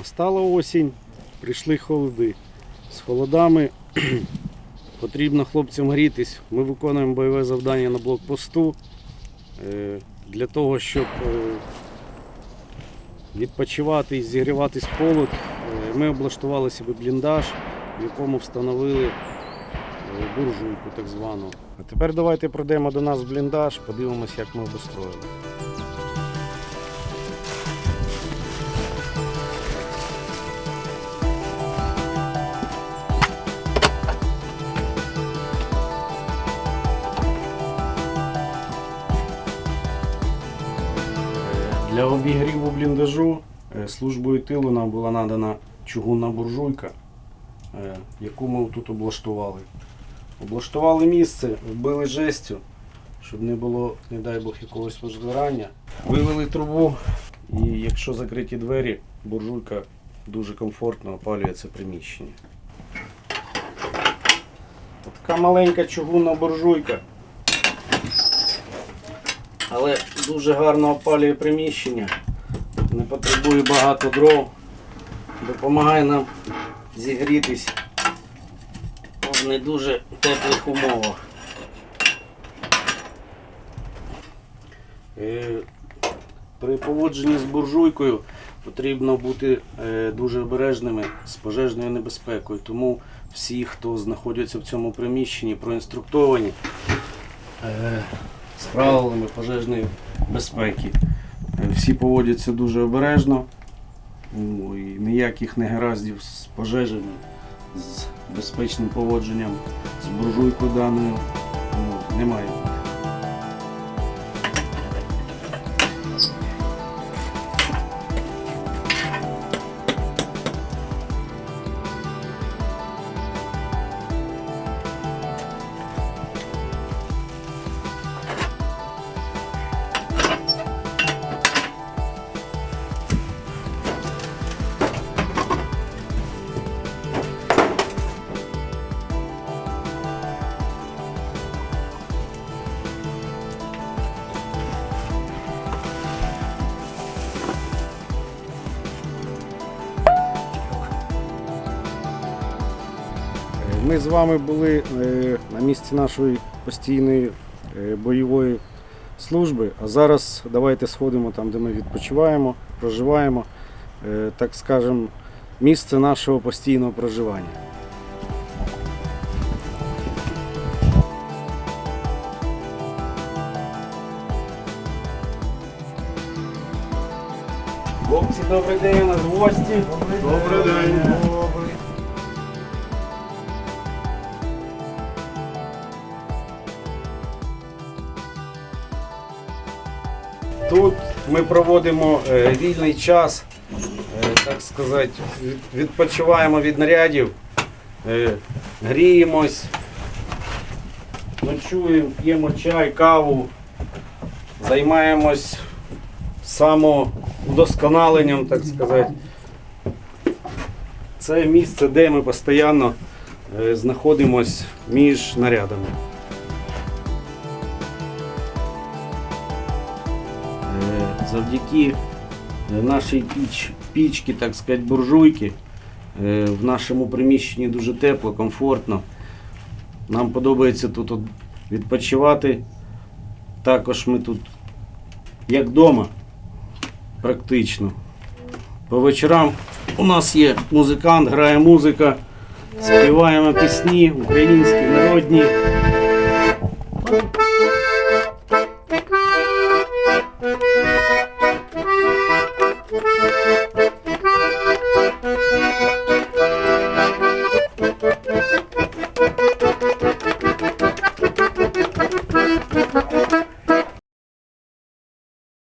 Настала осінь, прийшли холоди. З холодами потрібно хлопцям грітись. Ми виконуємо бойове завдання на блокпосту е, для того, щоб е, відпочивати і зігріватись в холод. е, Ми облаштували собі бліндаж, в якому встановили буржуйку так звану. А тепер давайте пройдемо до нас в бліндаж, подивимося, як ми обустроїли. Для обігріву бліндажу е, службою тилу нам була надана чугунна буржуйка, е, яку ми тут облаштували. Облаштували місце, вбили жестю, щоб не було, не дай Бог, якогось возгорання. Вивели трубу, і якщо закриті двері, буржуйка дуже комфортно опалює це приміщення. Така маленька чугунна буржуйка. Але дуже гарно опалює приміщення, не потребує багато дров, допомагає нам зігрітись в не дуже теплих умовах. Е, При поводженні з буржуйкою потрібно бути е, дуже обережними з пожежною небезпекою. Тому всі, хто знаходяться в цьому приміщенні, проінструктовані е, з правилами пожежної безпеки. Е, Всі поводяться дуже обережно. Ну, і ніяких негараздів з пожежами, з безпечним поводженням, з буржуйкою даною ну, немає. Ми з вами були е, на місці нашої постійної е, бойової служби, а зараз давайте сходимо там, де ми відпочиваємо, проживаємо, е, так скажемо, місце нашого постійного проживання. Хлопці, добрий день, у нас гості. Добрий день. Тут ми проводимо е, вільний час, е, так сказати, відпочиваємо від нарядів, е, гріємось, ночуємо, п'ємо чай, каву, займаємось самоудосконаленням, так сказати. Це місце, де ми постійно знаходимось між нарядами. Завдяки е, нашій піч, пічці, так сказати, буржуйки, е, в нашому приміщенні дуже тепло, комфортно. Нам подобається тут відпочивати. Також ми тут як вдома, практично. По вечорам у нас є музикант, грає музика, співаємо пісні українські, народні.